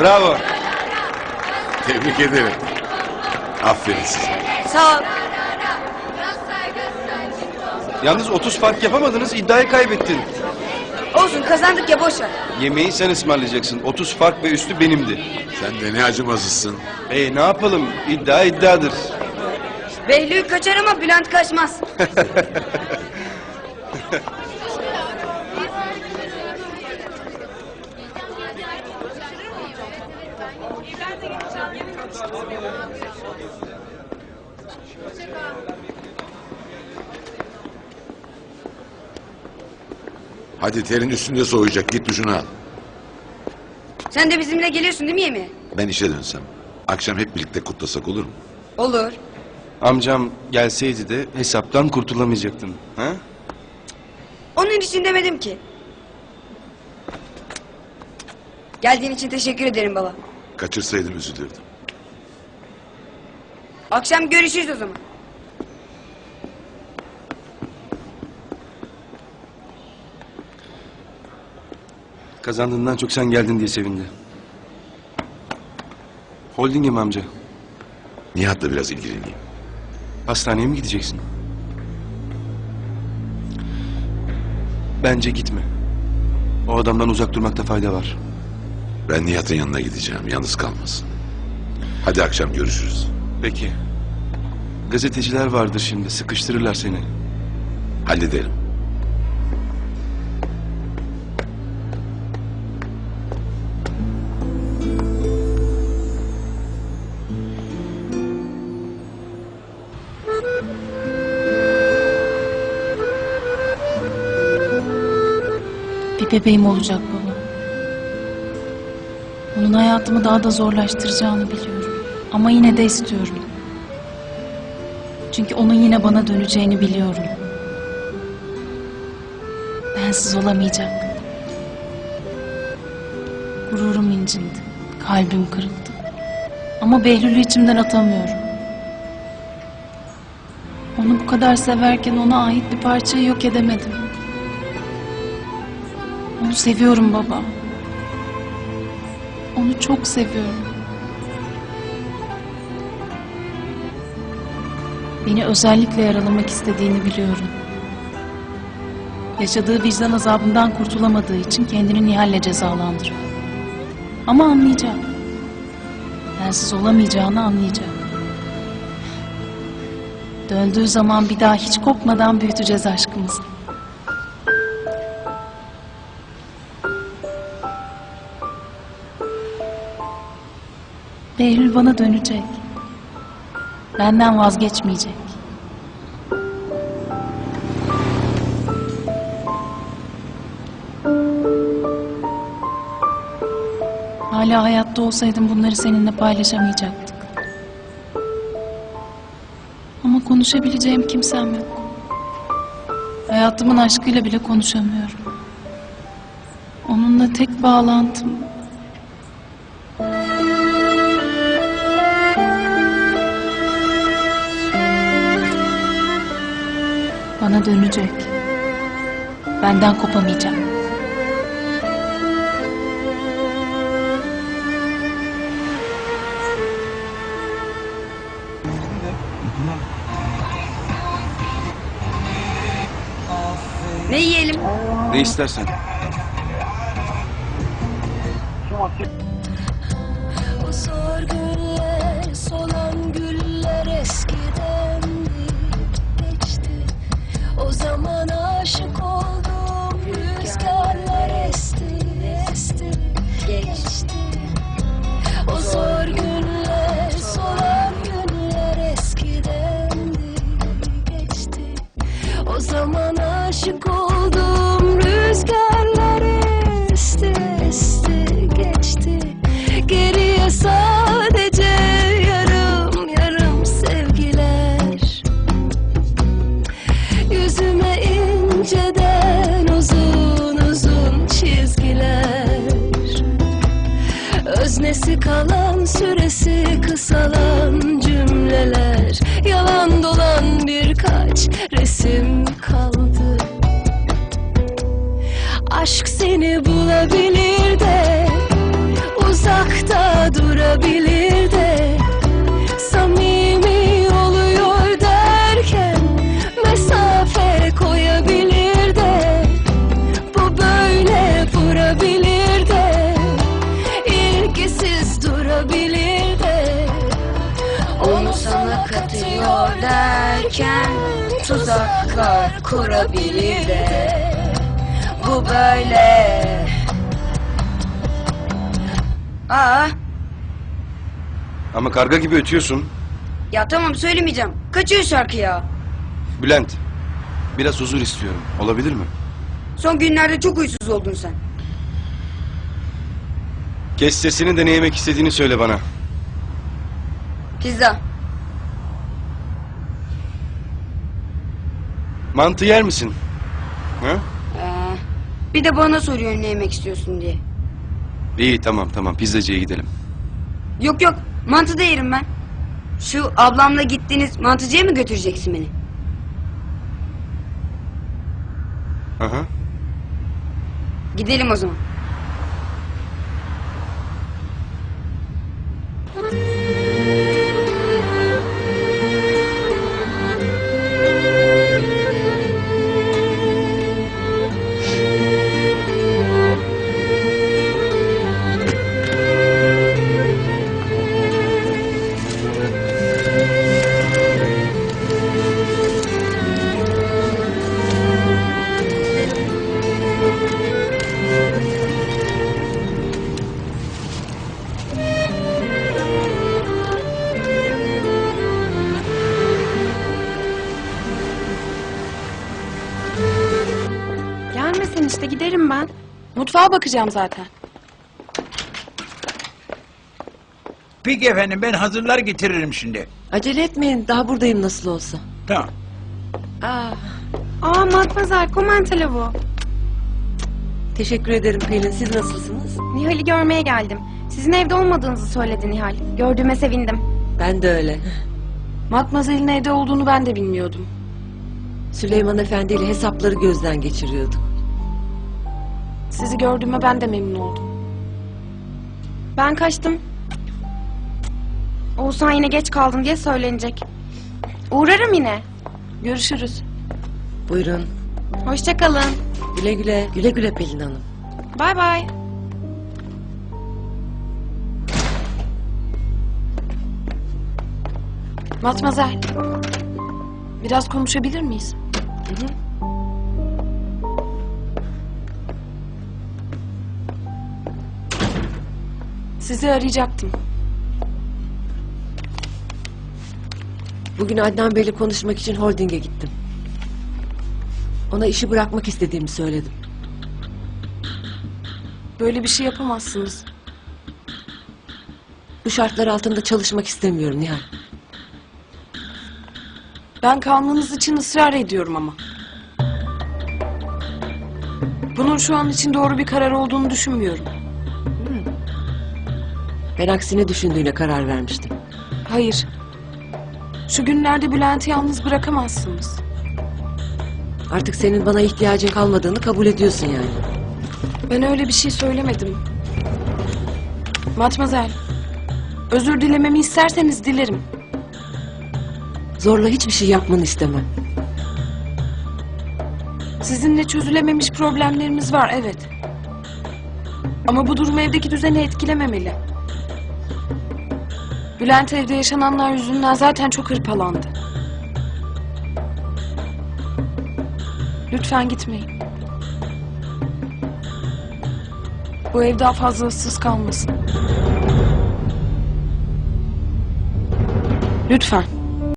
Bravo. Tebrik ederim. Aferin size. Sağ ol. Yalnız 30 fark yapamadınız iddiayı kaybettin. Olsun kazandık ya boş ver. Yemeği sen ısmarlayacaksın. 30 fark ve üstü benimdi. Sen de ne acımasızsın. E ne yapalım? İddia iddiadır. Behlül kaçar ama Bülent kaçmaz. Hadi terin üstünde soğuyacak. Git duşunu al. Sen de bizimle geliyorsun değil mi yemeğe? Ben işe dönsem. Akşam hep birlikte kutlasak olur mu? Olur. Amcam gelseydi de hesaptan kurtulamayacaktın. Ha? Onun için demedim ki. Geldiğin için teşekkür ederim baba. Kaçırsaydım üzülürdüm. Akşam görüşürüz o zaman. Kazandığından çok sen geldin diye sevindi. Holding'e mi amca? Nihat'la biraz ilgileneyim. Hastaneye mi gideceksin? Bence gitme. O adamdan uzak durmakta fayda var. Ben Nihat'ın yanına gideceğim. Yalnız kalmasın. Hadi akşam görüşürüz. Peki. Gazeteciler vardır şimdi. Sıkıştırırlar seni. Halledelim. Bir bebeğim olacak baba. Onun hayatımı daha da zorlaştıracağını biliyorum. Ama yine de istiyorum. Çünkü onun yine bana döneceğini biliyorum. Bensiz olamayacak. Gururum incindi. Kalbim kırıldı. Ama Behlül'ü içimden atamıyorum. Onu bu kadar severken ona ait bir parçayı yok edemedim. Onu seviyorum baba. Onu çok seviyorum. Beni özellikle yaralamak istediğini biliyorum. Yaşadığı vicdan azabından kurtulamadığı için kendini Nihal'le cezalandırıyor. Ama anlayacak. Bensiz olamayacağını anlayacak. Döndüğü zaman bir daha hiç kopmadan büyüteceğiz aşkımızı. Behlül bana dönecek. Benden vazgeçmeyecek. Hala hayatta olsaydım bunları seninle paylaşamayacaktık. Ama konuşabileceğim kimsem yok. Hayatımın aşkıyla bile konuşamıyorum. Onunla tek bağlantım Bana dönecek. Benden kopamayacak. Ne yiyelim? Ne istersen. O zor kısalan cümleler. Yalan dolan birkaç resim kaldı. Aşk seni bulabilir de uzakta koyabilir de tuzaklar kurabilir de bu böyle. Aa, Ama karga gibi ötüyorsun. ya tamam söylemeyeceğim. Kaçıyor şarkı ya. Bülent, biraz huzur istiyorum. Olabilir mi? Son günlerde çok huysuz oldun sen. Kes sesini de ne yemek istediğini söyle bana. Pizza. Mantı yer misin? Ha? Ee, bir de bana soruyor ne yemek istiyorsun diye. İyi tamam tamam pizzacıya gidelim. Yok yok mantı da yerim ben. Şu ablamla gittiğiniz mantıcıya mı götüreceksin beni? Aha. Gidelim o zaman. Gelmesen işte giderim ben. Mutfağa bakacağım zaten. Peki efendim ben hazırlar getiririm şimdi. Acele etmeyin. Daha buradayım nasıl olsa. Tamam. Aa, Aa Matmazel, comment bu? teşekkür ederim Pelin. Siz nasılsınız? Nihal'i görmeye geldim. Sizin evde olmadığınızı söyledi Nihal. Gördüğüme sevindim. Ben de öyle. Matmazel'in evde olduğunu ben de bilmiyordum. Süleyman Efendi ile hesapları gözden geçiriyordum. Sizi gördüğüme ben de memnun oldum. Ben kaçtım. Oğuzhan yine geç kaldın diye söylenecek. Uğrarım yine. Görüşürüz. Buyurun. Hoşçakalın. Güle güle. Güle güle Pelin Hanım. Bay bay. Matmazel. Biraz konuşabilir miyiz? Sizi arayacaktım. Bugün Adnan Bey'le konuşmak için holdinge gittim. Ona işi bırakmak istediğimi söyledim. Böyle bir şey yapamazsınız. Bu şartlar altında çalışmak istemiyorum Nihal. Ben kalmanız için ısrar ediyorum ama. Bunun şu an için doğru bir karar olduğunu düşünmüyorum. Ben aksine düşündüğüne karar vermiştim. Hayır. Şu günlerde Bülent'i yalnız bırakamazsınız. Artık senin bana ihtiyacın kalmadığını kabul ediyorsun yani. Ben öyle bir şey söylemedim. Matmazel, özür dilememi isterseniz dilerim. Zorla hiçbir şey yapmanı istemem. Sizinle çözülememiş problemlerimiz var, evet. Ama bu durum evdeki düzeni etkilememeli. Bülent evde yaşananlar yüzünden zaten çok hırpalandı. Lütfen gitmeyin. Bu ev daha fazla ıssız kalmasın. Lütfen.